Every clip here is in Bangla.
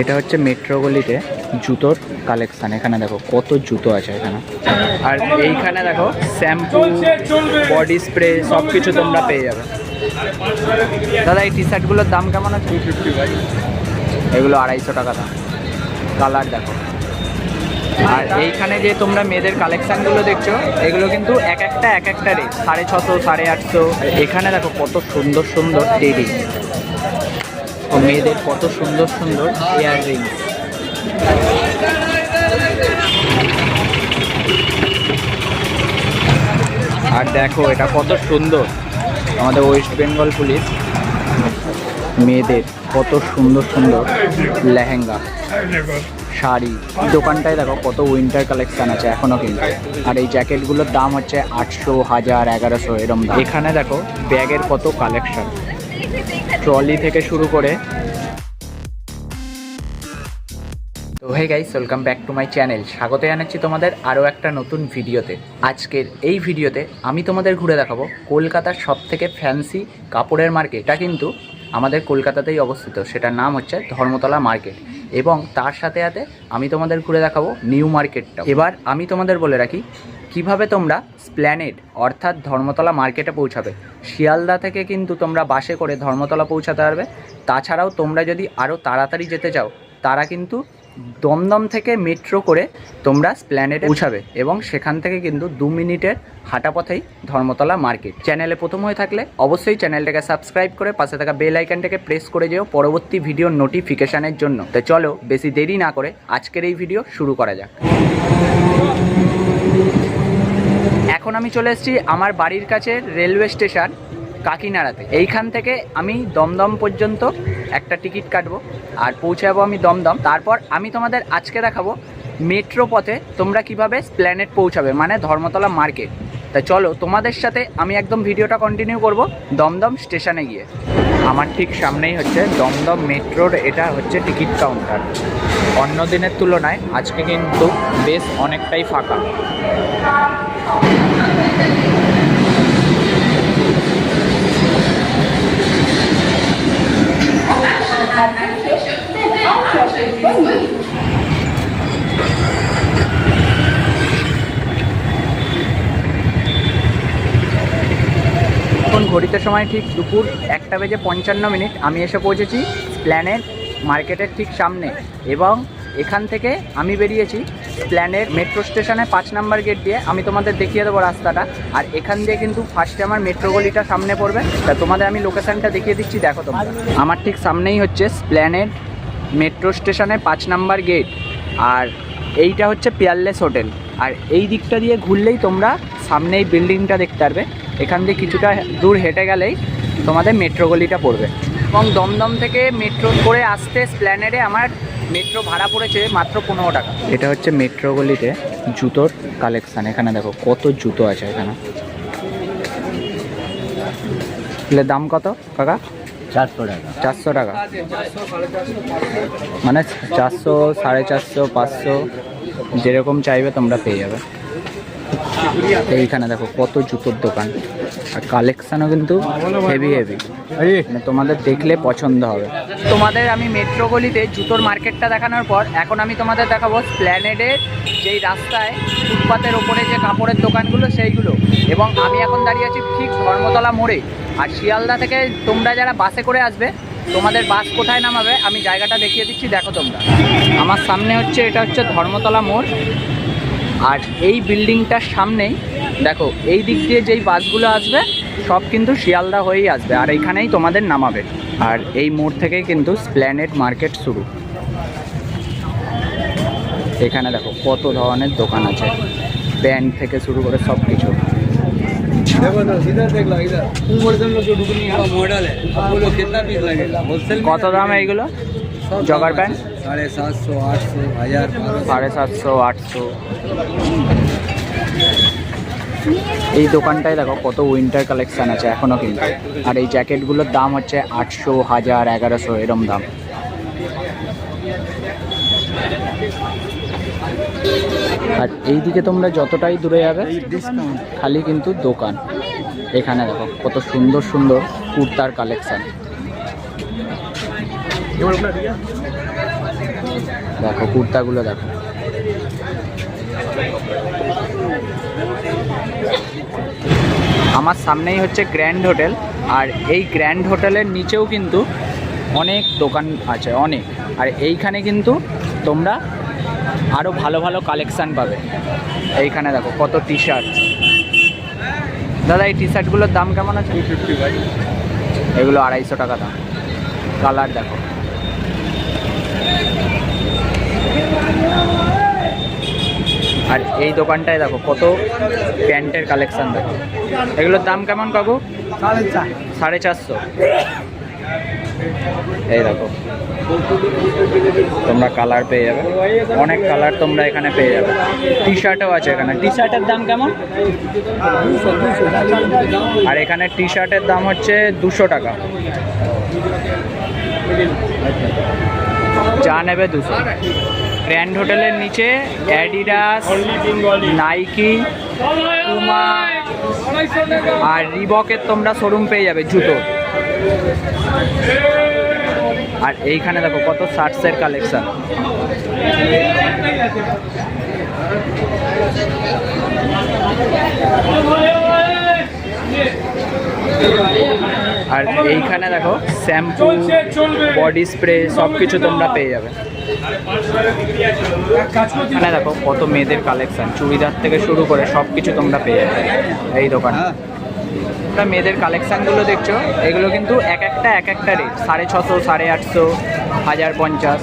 এটা হচ্ছে মেট্রো গলিতে জুতোর কালেকশন। এখানে দেখো কত জুতো আছে এখানে। আর এইখানে দেখো শ্যাম্পু বডি স্প্রে সব কিছু তোমরা পেয়ে যাবে। দাদা এই টি শার্টগুলোর দাম কেমন আছে? ফিফটি ভাই। এগুলো আড়াইশো টাকা দাম। কালার দেখো। আর এইখানে যে তোমরা মেয়েদের কালেকশানগুলো দেখছ এগুলো কিন্তু এক একটা এক একটা রেট। সাড়ে ছশো সাড়ে আটশো। এখানে দেখো কত সুন্দর সুন্দর টেডি ও মেয়েদের কত সুন্দর সুন্দর ইয়ার রিং আর দেখো, এটা কত সুন্দর। আমাদের ওয়েস্ট বেঙ্গল পুলিশ মেয়েদের কত সুন্দর সুন্দর লেহেঙ্গা, শাড়ি। দোকানটায় দেখো কত উইন্টার কালেকশন আছে এখনও কিন্তু। আর এই জ্যাকেটগুলোর দাম হচ্ছে আটশো, হাজার, এগারোশো, এরম এখানে দেখো ব্যাগের কত কালেকশন ট্রলি থেকে শুরু করে। তো hey guys, welcome back to my channel. স্বাগত জানাচ্ছি তোমাদের আরও একটা নতুন ভিডিওতে। আজকের এই ভিডিওতে আমি তোমাদের ঘুরে দেখাবো কলকাতার সব থেকে ফ্যান্সি কাপড়ের মার্কেট এটা কিন্তু আমাদের কলকাতাতেই অবস্থিত। সেটার নাম হচ্ছে ধর্মতলা মার্কেট এবং তার সাথে সাথে আমি তোমাদের ঘুরে দেখাবো নিউ মার্কেটটা এবার আমি তোমাদের বলে রাখি কীভাবে তোমরা স্প্ল্যানেড, অর্থাৎ ধর্মতলা মার্কেটে পৌঁছাবে? শিয়ালদা থেকে কিন্তু তোমরা বাসে করে ধর্মতলা পৌঁছাতে পারবে। তাছাড়াও তোমরা যদি আরও তাড়াতাড়ি যেতে চাও, তারা কিন্তু দমদম থেকে মেট্রো করে তোমরা স্প্ল্যানেটে পৌঁছাবে এবং সেখান থেকে কিন্তু দু মিনিটের হাঁটা পথেই ধর্মতলা মার্কেট। চ্যানেলে প্রথম হয়ে থাকলে অবশ্যই চ্যানেলটাকে সাবস্ক্রাইব করে পাশে থাকা বেল আইকনটাকে প্রেস করে যেও পরবর্তী ভিডিওর নোটিফিকেশানের জন্য। তো চলো, বেশি দেরি না করে আজকের এই ভিডিও শুরু করা যাক। এখন আমি চলে এসেছি আমার বাড়ির কাছে রেলওয়ে স্টেশন কাকিনাড়াতে। এইখান থেকে আমি দমদম পর্যন্ত একটা টিকিট কাটবো আর পৌঁছাবো আমি দমদম। তারপর আমি তোমাদের আজকে দেখাবো মেট্রো পথে তোমরা কীভাবে প্ল্যানেট পৌঁছাবে মানে ধর্মতলা মার্কেট। তা চলো তোমাদের সাথে আমি একদম ভিডিওটা কন্টিনিউ করব দমদম স্টেশনে গিয়ে। আমার ঠিক সামনেই হচ্ছে দমদম মেট্রোর, এটা হচ্ছে টিকিট কাউন্টার। অন্য দিনের তুলনায় আজকে কিন্তু বেশ অনেকটাই ফাঁকা। এখন ঘড়িতে সময় ঠিক দুপুর একটা বেজে পঞ্চান্ন মিনিট। আমি এসে পৌঁছেছি প্ল্যানেট মার্কেটের ঠিক সামনে এবং এখান থেকে আমি বেরিয়েছি প্ল্যানেট মেট্রো স্টেশনে পাঁচ নাম্বার গেট দিয়ে আমি তোমাদের দেখিয়ে দেবো রাস্তাটা। আর এখান দিয়ে কিন্তু ফার্স্টে আমার মেট্রো গলিটা সামনে পড়বে। তা তোমাদের আমি লোকেশানটা দেখিয়ে দিচ্ছি, দেখো তোমরা। আমার ঠিক সামনেই হচ্ছে স্প্ল্যানেট মেট্রো স্টেশনের পাঁচ নাম্বার গেট। আর এইটা হচ্ছে পিয়ারলেস হোটেল আর এই দিকটা দিয়ে ঘুরলেই তোমরা সামনে এই বিল্ডিংটা দেখতে পারবে। এখান দিয়ে কিছুটা দূর হেঁটে গেলেই তোমাদের মেট্রো গলিটা পড়বে। এবং দমদম থেকে মেট্রো করে আসতে স্প্ল্যানেডে আমার মেট্রো ভাড়া পড়েছে মাত্র পনেরো টাকা। এটা হচ্ছে মেট্রো গলিতে জুতোর কালেকশান এখানে দেখো কত জুতো আছে এখানে। এগুলোর দাম কত কাকা? চারশো টাকা। চারশো টাকা। মানে চারশো সাড়ে চারশো পাঁচশো যেরকম চাইবে তোমরা পেয়ে যাবে। এইখানে দেখো কত জুতোর দোকান। আর কালেকশানও কিন্তু হেভি হেভি মানে তোমাদের দেখলে পছন্দ হবে। তোমাদের আমি মেট্রো গলিতে জুতোর মার্কেটটা দেখানোর পর এখন আমি তোমাদের দেখাবো স্প্ল্যানেডের যেই রাস্তায় ফুটপাতের ওপরে যে কাপড়ের দোকানগুলো সেইগুলো। এবং আমি এখন দাঁড়িয়ে আছি ঠিক ধর্মতলা মোড়ে। আর শিয়ালদা থেকে তোমরা যারা বাসে করে আসবে তোমাদের বাস কোথায় নামাবে আমি জায়গাটা দেখিয়ে দিচ্ছি দেখো তোমরা। আমার সামনে হচ্ছে এটা হচ্ছে ধর্মতলা মোড়। আর এই বিল্ডিংটার সামনেই, দেখো, এই দিক দিয়ে যেই বাসগুলো আসবে, সব কিন্তু শিয়ালদা হয়েই আসবে, আর এইখানেই তোমাদের নামাবে। আর এই মোড় থেকে কিন্তু স্প্ল্যানেট মার্কেট শুরু। এখানে দেখো, কত ধরনের দোকান আছে। প্যান্ট থেকে শুরু করে সব কিছু কত দাম এইগুলো? Jogger pant? সাড়ে সাতশো, আটশো, হাজার সাড়ে সাতশো, আটশো। এই দোকানটায় দেখো কত উইন্টার কালেকশান আছে এখনও কিন্তু। আর এই জ্যাকেটগুলোর দাম হচ্ছে আটশো, হাজার, এগারোশো, এরম দাম। আর এইদিকে তোমরা যতটাই দূরে যাবে, খালি কিন্তু দোকান। এখানে দেখো কত সুন্দর সুন্দর কুর্তার কালেকশান দেখো কুর্তাগুলো দেখো। আমার সামনেই হচ্ছে গ্র্যান্ড হোটেল আর এই গ্র্যান্ড হোটেলের নিচেও কিন্তু অনেক দোকান আছে অনেক। আর এইখানে কিন্তু তোমরা আরও ভালো ভালো কালেকশান পাবে। এইখানে দেখো কত টি শার্ট দাদা এই টি শার্টগুলোর দাম কেমন আছে? এগুলো আড়াইশো টাকা দাম। কালার দেখো। আর এই দোকানটায় দেখো কত প্যান্টের কালেকশন দেখো। এগুলোর দাম কেমন কাকু? সাড়ে চারশো। এই দেখো তোমরা কালার পেয়ে যাবে। অনেক কালার তোমরা এখানে পেয়ে যাবে। টি শার্টও আছে এখানে। টি শার্টের দাম কেমন? আর এখানে টি শার্টের দাম হচ্ছে দুশো টাকা। যা নেবে দুশো। গ্র্যান্ড হোটেলের নিচে অ্যাডিডাস নাইকি পুমা আর রিবকের তোমরা শোরুম পেয়ে যাবে, জুতো। আর এইখানে দেখো কত শার্টসের কালেকশন আর এইখানে দেখো শ্যাম্পু বডি স্প্রে সব কিছু তোমরা পেয়ে যাবে। এখানে দেখো কত মেয়েদের কালেকশন চুড়িদার থেকে শুরু করে সব কিছু তোমরা পেয়ে যাবে এই দোকানে। তোমরা মেয়েদের কালেকশানগুলো দেখছ, এগুলো কিন্তু এক একটা এক একটা রেট সাড়ে ছশো, সাড়ে আটশো, হাজার পঞ্চাশ।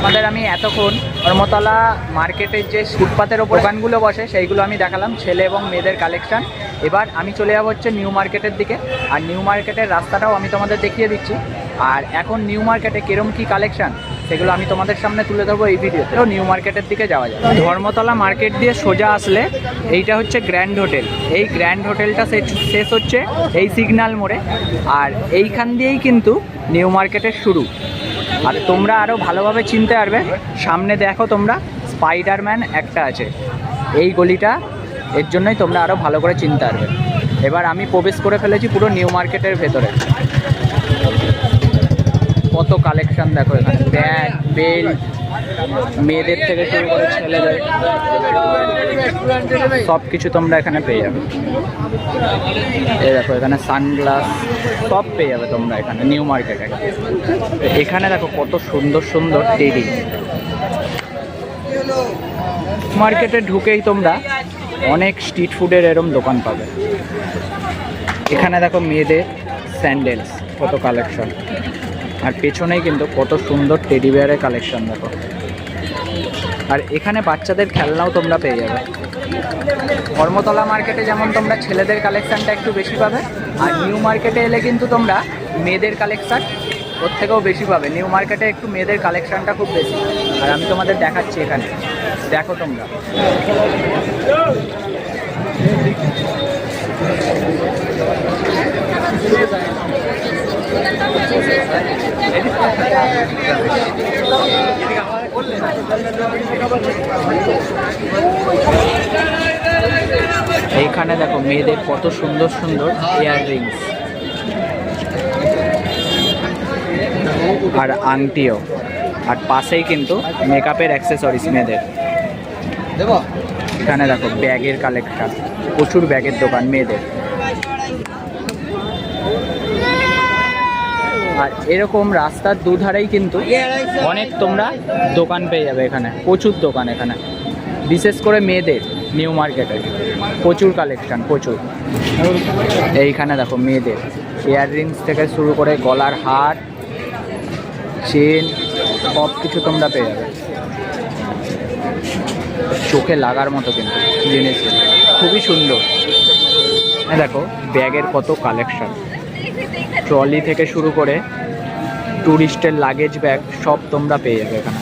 আমাদের আমি এতক্ষণ ধর্মতলা মার্কেটের যে ফুটপাতের দোকানগুলো বসে, সেইগুলো আমি দেখালাম, ছেলে এবং মেয়েদের কালেকশান এবার আমি চলে যাব হচ্ছে নিউ মার্কেটের দিকে, আর নিউ মার্কেটের রাস্তাটাও আমি তোমাদের দেখিয়ে দিচ্ছি। আর এখন নিউ মার্কেটে কিরম কী কালেকশান সেগুলো আমি তোমাদের সামনে তুলে ধরবো এই ভিডিওতে। নিউ মার্কেটের দিকে যাওয়া যায় ধর্মতলা মার্কেট দিয়ে সোজা আসলে এইটা হচ্ছে গ্র্যান্ড হোটেল। এই গ্র্যান্ড হোটেলটা শেষ- হচ্ছে এই সিগন্যাল মোড়ে। আর এইখান দিয়েই কিন্তু নিউ মার্কেটের শুরু। আর তোমরা আরও ভালোভাবে চিনতে পারবে, সামনে দেখো তোমরা, স্পাইডারম্যান একটা আছে। এই গলিটা এর জন্যই তোমরা আরও ভালো করে চিনতে পারবে। এবার আমি প্রবেশ করে ফেলেছি পুরো নিউ মার্কেটের ভেতরে। কত কালেকশন দেখো এখানে। ব্যাগ বেল্ট মেয়েদের থেকে শুরু করে ছেলেদের। সব কিছু তোমরা এখানে পেয়ে যাবে। এই দেখো, এখানে সানগ্লাস সব পেয়ে যাবে তোমরা এখানে নিউ মার্কেটে এখানে দেখো কত সুন্দর সুন্দর টেডি মার্কেটে ঢুকেই তোমরা অনেক স্ট্রিট ফুডের এরম দোকান পাবে। এখানে দেখো মেয়েদের স্যান্ডেলস কত কালেকশন আর পেছনেই কিন্তু কত সুন্দর টেডি বিয়ারের কালেকশন দেখো। আর এখানে বাচ্চাদের খেলনাও তোমরা পেয়ে যাবে। ধর্মতলা মার্কেটে যেমন তোমরা ছেলেদের কালেকশনটা একটু বেশি পাবে, আর নিউ মার্কেটে এলে কিন্তু তোমরা মেয়েদের কালেকশন ওর থেকেও বেশি পাবে। নিউ মার্কেটে একটু মেয়েদের কালেকশনটা খুব বেশি। আর আমি তোমাদের দেখাচ্ছি এখানে। দেখো তোমরা। এইখানে দেখো মেয়েদের কত সুন্দর সুন্দর ইয়ার রিংস আর আংটিও। আর পাশেই কিন্তু মেকআপের অ্যাক্সেসরিজ মেয়েদের। এখানে দেখো ব্যাগের কালেকশন প্রচুর ব্যাগের দোকান মেয়েদের। আর এরকম রাস্তার দুধারেই কিন্তু অনেক তোমরা দোকান পেয়ে যাবে এখানে। প্রচুর দোকান এখানে। বিশেষ করে মেয়েদের নিউ মার্কেটে প্রচুর কালেকশন প্রচুর। এইখানে দেখো মেয়েদের। ইয়াররিংস থেকে শুরু করে গলার হার চেন সব কিছু তোমরা পেয়ে যাবে। চোখে লাগার মতো কিন্তু জিনিস। খুবই সুন্দর। এই দেখো, ব্যাগের কত কালেকশান ট্রলি থেকে শুরু করে ট্যুরিস্টের লাগেজ ব্যাগ সব তোমরা পেয়ে যাবে এখানে।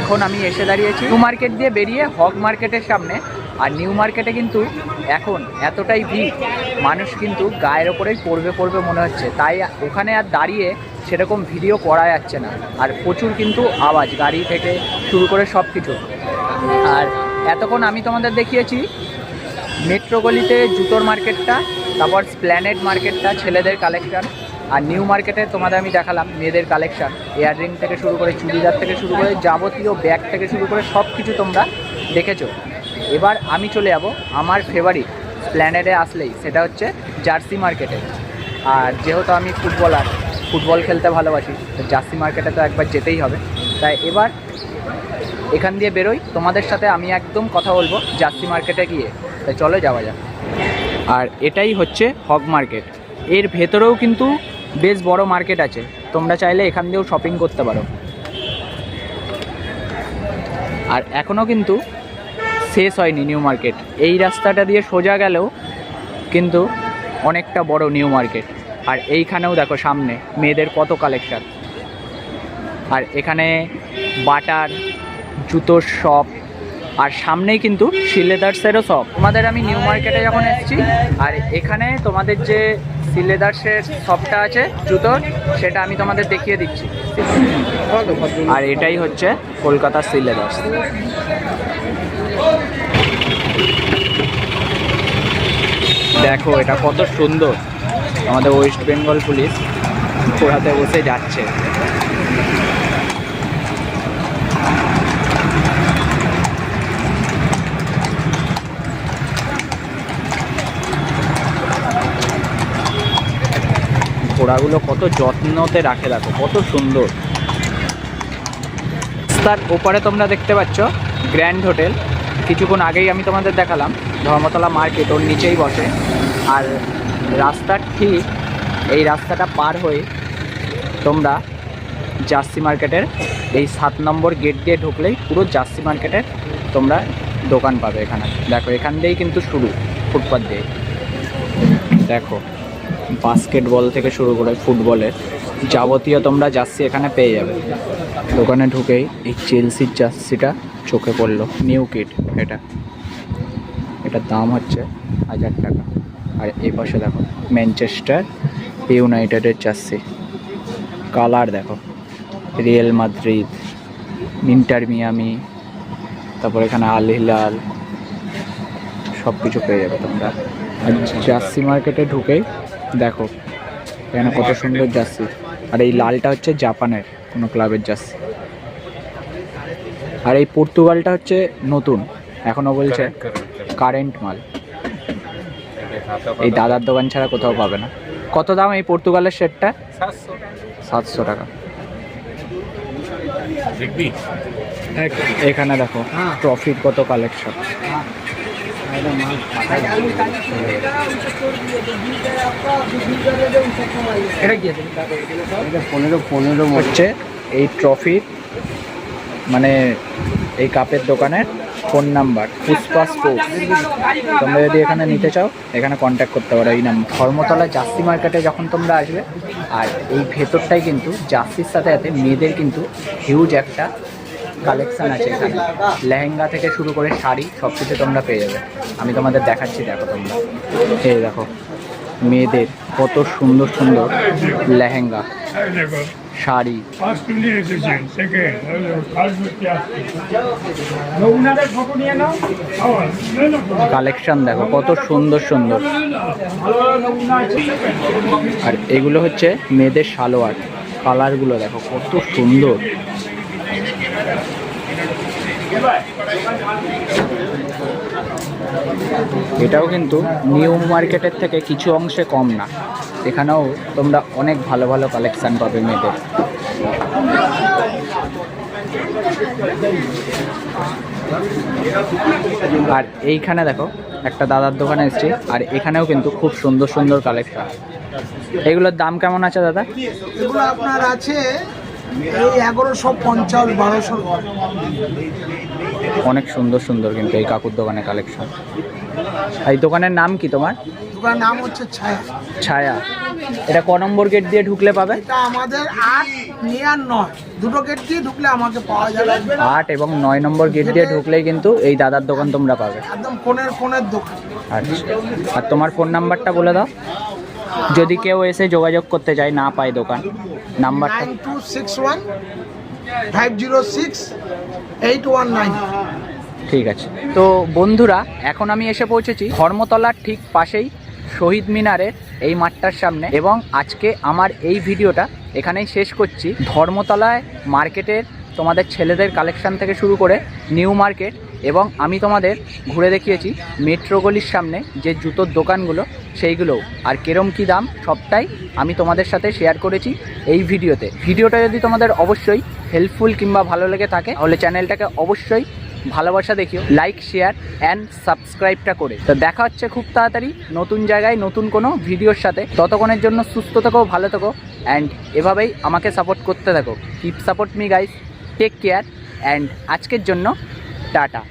এখন আমি এসে দাঁড়িয়েছি নিউ মার্কেট দিয়ে বেরিয়ে হক মার্কেটের সামনে। আর নিউ মার্কেটে কিন্তু এখন এতটাই ভিড়, মানুষ কিন্তু গায়ের ওপরেই পড়বে পড়বে মনে হচ্ছে। তাই ওখানে আর দাঁড়িয়ে সেরকম ভিডিও করা যাচ্ছে না। আর প্রচুর কিন্তু আওয়াজ, গাড়ি থেকে শুরু করে সব কিছু আর এতক্ষণ আমি তোমাদের দেখিয়েছি মেট্রো গলিতে জুতোর মার্কেটটা তারপর স্প্ল্যানেড মার্কেটটা ছেলেদের কালেকশান আর নিউ মার্কেটে তোমাদের আমি দেখালাম মেয়েদের কালেকশন ইয়াররিং থেকে শুরু করে চুড়িদার থেকে শুরু করে যাবতীয় ব্যাগ থেকে শুরু করে সব কিছু তোমরা দেখেছ। এবার আমি চলে যাব আমার ফেভারিট প্ল্যানেটে আসলেই, সেটা হচ্ছে জার্সি মার্কেটে আর যেহেতু আমি ফুটবলার ফুটবল খেলতে ভালোবাসি, তো জার্সি মার্কেটে তো একবার যেতেই হবে। তাই এবার এখান দিয়ে বেরোই। তোমাদের সাথে আমি একদম কথা বলব জার্সি মার্কেটে গিয়ে। তাই চলো যাওয়া যাক। আর এটাই হচ্ছে হক মার্কেট। এর ভেতরেও কিন্তু বেশ বড় মার্কেট আছে। তোমরা চাইলে এখান দিয়েও শপিং করতে পারো। আর এখনও কিন্তু শেষ হয়নি নিউ মার্কেট এই রাস্তাটা দিয়ে সোজা গেলেও কিন্তু অনেকটা বড় নিউ মার্কেট আর এইখানেও দেখো সামনে মেয়েদের কত কালেকশন আর এখানে বাটার, জুতোর শপ আর সামনেই কিন্তু সিলেদার্সেরও শপ তোমাদের আমি নিউ মার্কেটে যখন এসেছি, আর এখানে তোমাদের যে সিলেদার্সের শপটা আছে জুতোর সেটা আমি তোমাদের দেখিয়ে দিচ্ছি। আর এটাই হচ্ছে কলকাতার সিলেদার্স দেখো, এটা কত সুন্দর। আমাদের ওয়েস্ট বেঙ্গল পুলিশ ঘোড়াতে বসে যাচ্ছে। ঘোড়াগুলো কত যত্নতে রাখে দেখো, কত সুন্দর। তার ওপারে তোমরা দেখতে পাচ্ছ গ্র্যান্ড হোটেল। কিছুক্ষণ আগেই আমি তোমাদের দেখালাম, ধর্মতলা মার্কেট, ওর নিচেই বসে। আর রাস্তার ঠিক এই রাস্তাটা পার হয়ে তোমরা জার্সি মার্কেটের এই সাত নম্বর গেট দিয়ে ঢুকলেই পুরো জার্সি মার্কেটের তোমরা দোকান পাবে এখানে। দেখো, এখান দিয়েই কিন্তু শুরু ফুটপাথ দিয়ে। দেখো। বাস্কেটবল থেকে শুরু করে ফুটবলের যাবতীয় তোমরা জার্সি এখানে পেয়ে যাবে। দোকানে ঢুকেই এই চেলসির জার্সিটা চোখে পড়ল। নিউ কিট এটা। এটার দাম হচ্ছে হাজার টাকা। আর এই পাশে দেখো ম্যানচেস্টার ইউনাইটেডের জার্সি। কালার দেখো রিয়েল মাদ্রিদ ইন্টার মিয়ামি তারপর এখানে আল হিলাল সব কিছু পেয়ে যাবে তোমরা। আর জার্সি মার্কেটে ঢুকেই দেখো এখানে কত সুন্দর জার্সি। আর এই লালটা হচ্ছে জাপানের কোনো ক্লাবের জার্সি। আর এই পর্তুগালটা হচ্ছে নতুন এখনও বলছে কারেন্ট মাল। এই দাদার দোকান ছাড়া কোথাও পাবে না। কত দাম এই পর্তুগালের সেটটা সাতশো। টাকা। এখানে দেখো ট্রফির কত কালেকশন পনেরো পনেরো হচ্ছে এই ট্রফির মানে এই কাপের দোকানের ফোন নাম্বার পুষ্পা স্পোর্টস তোমরা যদি এখানে নিতে চাও এখানে কন্ট্যাক্ট করতে পারো এই নাম্বার ধর্মতলা জার্সি মার্কেটে যখন তোমরা আসবে আর এই ভেতরটাই কিন্তু জার্সির সাথে সাথে মেয়েদের কিন্তু হিউজ একটা কালেকশন আছে এখানে। লেহেঙ্গা থেকে শুরু করে শাড়ি সব কিছু তোমরা পেয়ে যাবে। আমি তোমাদের দেখাচ্ছি, দেখো তোমরা। এই দেখো, মেয়েদের কত সুন্দর সুন্দর লেহেঙ্গা, শাড়ি। কালেকশন দেখো, কত সুন্দর সুন্দর। আর এগুলো হচ্ছে মেয়েদের সালোয়ার। কালারগুলো দেখো, কত সুন্দর। এটাও কিন্তু নিউ মার্কেটের থেকে কিছু অংশে কম না। এখানেও তোমরা অনেক ভালো ভালো কালেকশান পাবে মেয়েদের। আর এইখানে দেখো, একটা দাদার দোকানে এসেছি, আর এখানেও কিন্তু খুব সুন্দর সুন্দর কালেকশন এগুলোর দাম কেমন আছে দাদা? এগুলো আপনার আছে এই এগারোশো পঞ্চাশ, বারোশো। অনেক সুন্দর সুন্দর কিন্তু এই কাকুর দোকানে কালেকশন এই দোকানের নাম কি তোমার? দোকানের নাম হচ্ছে ছায়া। ছায়া। এটা ক নম্বর গেট দিয়ে ঢুকলে পাবে? এটা আমাদের আট নয় দুটো গেট দিয়ে ঢুকলে আমাকে পাওয়া যাবে। আট এবং নয় নম্বর গেট দিয়ে ঢুকলেই কিন্তু এই দাদার দোকান তোমরা পাবে। একদম ফোনের ফোনের দোকান। আচ্ছা। আর তোমার ফোন নাম্বারটা বলে দাও। যদি কেউ এসে যোগাযোগ করতে চায় না পায় দোকান নাম্বারটা nine two six one five zero six ঠিক আছে। তো বন্ধুরা, এখন আমি এসে পৌঁছেছি ধর্মতলার ঠিক পাশেই শহীদ মিনারের এই মাঠটার সামনে। এবং আজকে আমার এই ভিডিওটা এখানেই শেষ করছি। ধর্মতলায় মার্কেটের তোমাদের ছেলেদের কালেকশান থেকে শুরু করে নিউ মার্কেট এবং আমি তোমাদের ঘুরে দেখিয়েছি মেট্রো গলির সামনে যে জুতোর দোকানগুলো, সেইগুলোও। আর কেরম কী দাম, সবটাই আমি তোমাদের সাথে শেয়ার করেছি এই ভিডিওতে। ভিডিওটা যদি তোমাদের অবশ্যই হেল্পফুল কিংবা ভালো লেগে থাকে, তাহলে চ্যানেলটাকে অবশ্যই ভালোবাসা দেখিও লাইক শেয়ার অ্যান্ড সাবস্ক্রাইবটা করে। তো দেখা হচ্ছে খুব তাড়াতাড়ি নতুন জায়গায় নতুন কোনো ভিডিওর সাথে। ততক্ষণের জন্য সুস্থ থেকো, ভালো থেকো অ্যান্ড এভাবেই আমাকে সাপোর্ট করতে থাকো। Keep support me guys take care and আজকের জন্য টাটা